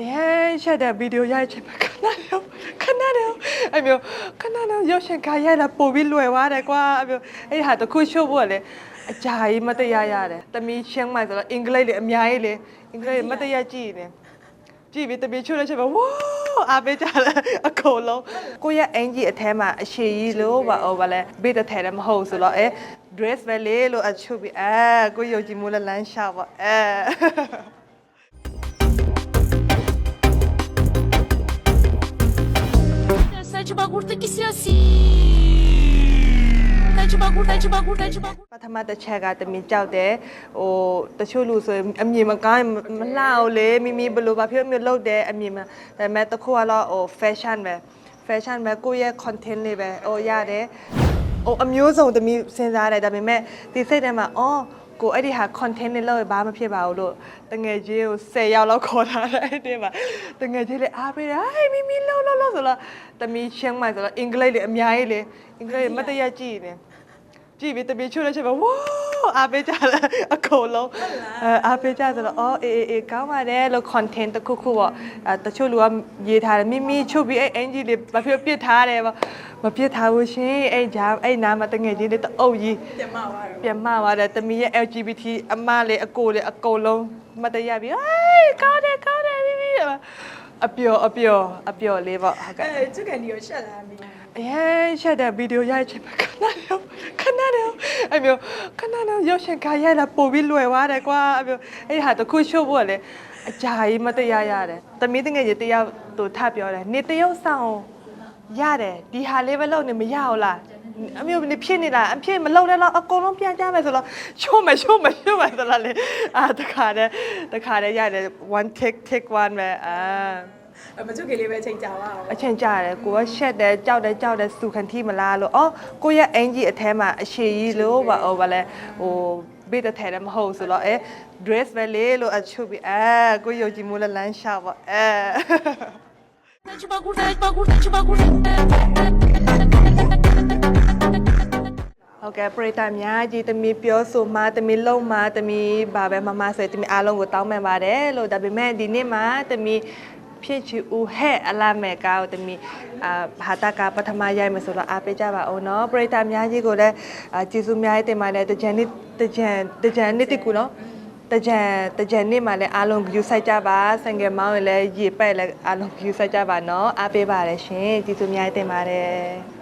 အရင်ရှက်တဲ့ဗီဒီယိုရိုက်ချင်မှာခဏလေးခဏလေးအဲ့မျိုးခဏလေးရုပ်ရှင်ကားရိုက်လာပို့ပြီးလွယ်သွားတယ်ကွာအဲ့မျိုးအဲ့ဟာတခုရှို့ဖို့ကလေအကြာကြီးမတရားရတယ်တမီရှင်းမှဆိုတော့အင်္ဂလိပ်လေအများကြီးလေအင်္ဂလိပ်မတရားကြည့်နေကြည့်ပြီးတမီချို့လို့ချက်ပဲဝါအားပေးကြတယ်အကုန်လုံးကိုယ့်ရဲ့အင်ဂျီအထဲမှာအရှိကြီးလို့ဘာဟိုဘာလဲဘေးတစ်ထဲလည်းမဟုတ်ဆိုတော့အဲ dress ပဲလေလို့အချုပ်ပြီးအဲကိုယုံကြည်မှုလည်းလမ်းရှာပေါ့အဲဘာကူတကိစရာစီချပါကူတိုင်းချပါကူတိုင်းချပါကူပထမတစ်ချက်ကတမင်ကြောက်တယ်ဟိုတချို့လူဆိုအမြင်မကောင်းမလှအောင်လေမိမိဘယ်လိုဘာဖြစ်မျိုးလုပ်တယ်အမြင်မဒါပေမဲ့တခုကတော့ဟို fashion ပဲ fashion ပဲကိုယ့်ရဲ့ content လေးပဲဟိုရတယ် ဟိုအမျိုးစုံတမင်စဉ်းစားတယ်ဒါပေမဲ့ဒီစိတ်ထဲမှာအော်ကိုအဲ့ဒီဟာ content လေးလုပ်ရင်ဘာမှဖြစ်ပါဘူးလို့တငယ်ချင်းကို10ယောက်လောက်ခေါ်ထားတယ်အဲ့ဒီမှာတငယ်ချင်းလေးအားပေးတယ်ဟဲ့မိမိလှုပ်လှုပ်လှုပ်ဆိုတော့တမီရှင်းမှဆိုတော့အင်္ဂလိပ်လေးအများကြီးလေအင်္ဂလိပ်မတရကြည့်နေကြည့်ပြီးတပည့်ချို့တဲ့ချက်ပဲဝါ အားပေးကြတယ်အကုန်လုံးအဲအားပေးကြဆိုတော့အော်အေးအေးအေးကောင်းပါတယ်လို့ content တစ်ခုခုပေါ့အဲတချို့လူကရေးထားတယ်မိမိချုပ်ပြီးအဲ့အင်ဂျီလေးဘာဖြစ်ပြစ်ထားတယ်ပေါ့မပြစ်ထားဘူးရှင်အဲ့ဂျာအဲ့နားမှာတငယ်ချင်းလေးတအုပ်ကြီးပြန်မသွားတယ်ပြန်မသွားတယ်တမီးရဲ့ LGBT အမလေးအကိုလေးအကုန်လုံးမတရားပြီးဟေးကောင်းတယ်ကောင်းတယ်မိမိ အပျော်အပျော်အပျော်လေးပေါ့ဟုတ်ကဲ့အဲချစ်ကန်ဒီကိုရှက်လာပြီအရင်ရှက်တဲ့ဗီဒီယိုရိုက်ချင်မှာခဏလေးခဏလေးအဲ့မျိုးခဏလေးရုပ်ရှင်ကားရိုက်လာပို့ပြီးလွယ်သွားတယ်ကွာအဲ့မျိုးအဲ့ဟာတခုရှို့ဖို့ကလေအကြာကြီးမတရားရတယ်တမီးတငယ်ကြီးတယောက်သူထပြောတယ်နေတယောက်ဆောင်ရတယ်ဒီဟာလေးပဲလုပ်နေမရဘူးလား အမျိုးနေဖြစ်နေလားအဖြစ်မလောက်တဲ့လောက်အကုန်လုံးပြန်ကြမယ်ဆိုတော့ရှို့မယ်ရှို့မယ်ရှို့မယ်ဆိုတော့လေအာတခါတည်းတခါတည်းရတယ် one tick tick one ပဲအာမချုပ်ကလေးပဲအချိန်ကြာပါအောင်အချိန်ကြာတယ်ကိုကရှက်တယ်ကြောက်တယ်ကြောက်တယ်စူခံတိမလားလို့အော်ကိုရဲ့အင်ကြီးအထဲမှာအရှိကြီးလို့ပါဟိုဗလဲဟိုဘေးတထဲလည်းမဟုတ်ဆိုတော့အဲ dress ပဲလေလို့အချုပ်ပြီးအဲကိုယုံကြည်မှုလည်းလမ်းလျှောက်ပါအဲချပါကူတဲ့ပါကူတဲ့ချပါကူတဲ့ ကဲ့ပရိသတ်များကြီးတမီပြောဆိုမှတမီလုံးမှတမီဘာပဲမမဆိုရင်တမီအားလုံးကိုတောင်းပန်ပါတယ်လို့ဒါပေမဲ့ဒီနေ့မှာတမီဖြစ်ချူဦးဟဲ့အလာမဲကောတမီအာဘာတာကပထမရိုက်မယ်ဆိုတော့အားပေးကြပါအောင်နော်ပရိသတ်များကြီးကိုလည်းအာကျေးဇူးများတင်ပါတယ်တကြံနေ့တကြံတကြံနေ့တကူနော်တကြံတကြံနေ့မှာလည်းအားလုံး view ဆိုင်ကြပါဆင်ငယ်မောင်းရင်လည်းရေပက်လည်းအားလုံး view ဆိုင်ကြပါနော်အားပေးပါတယ်ရှင်ကျေးဇူးများတင်ပါတယ်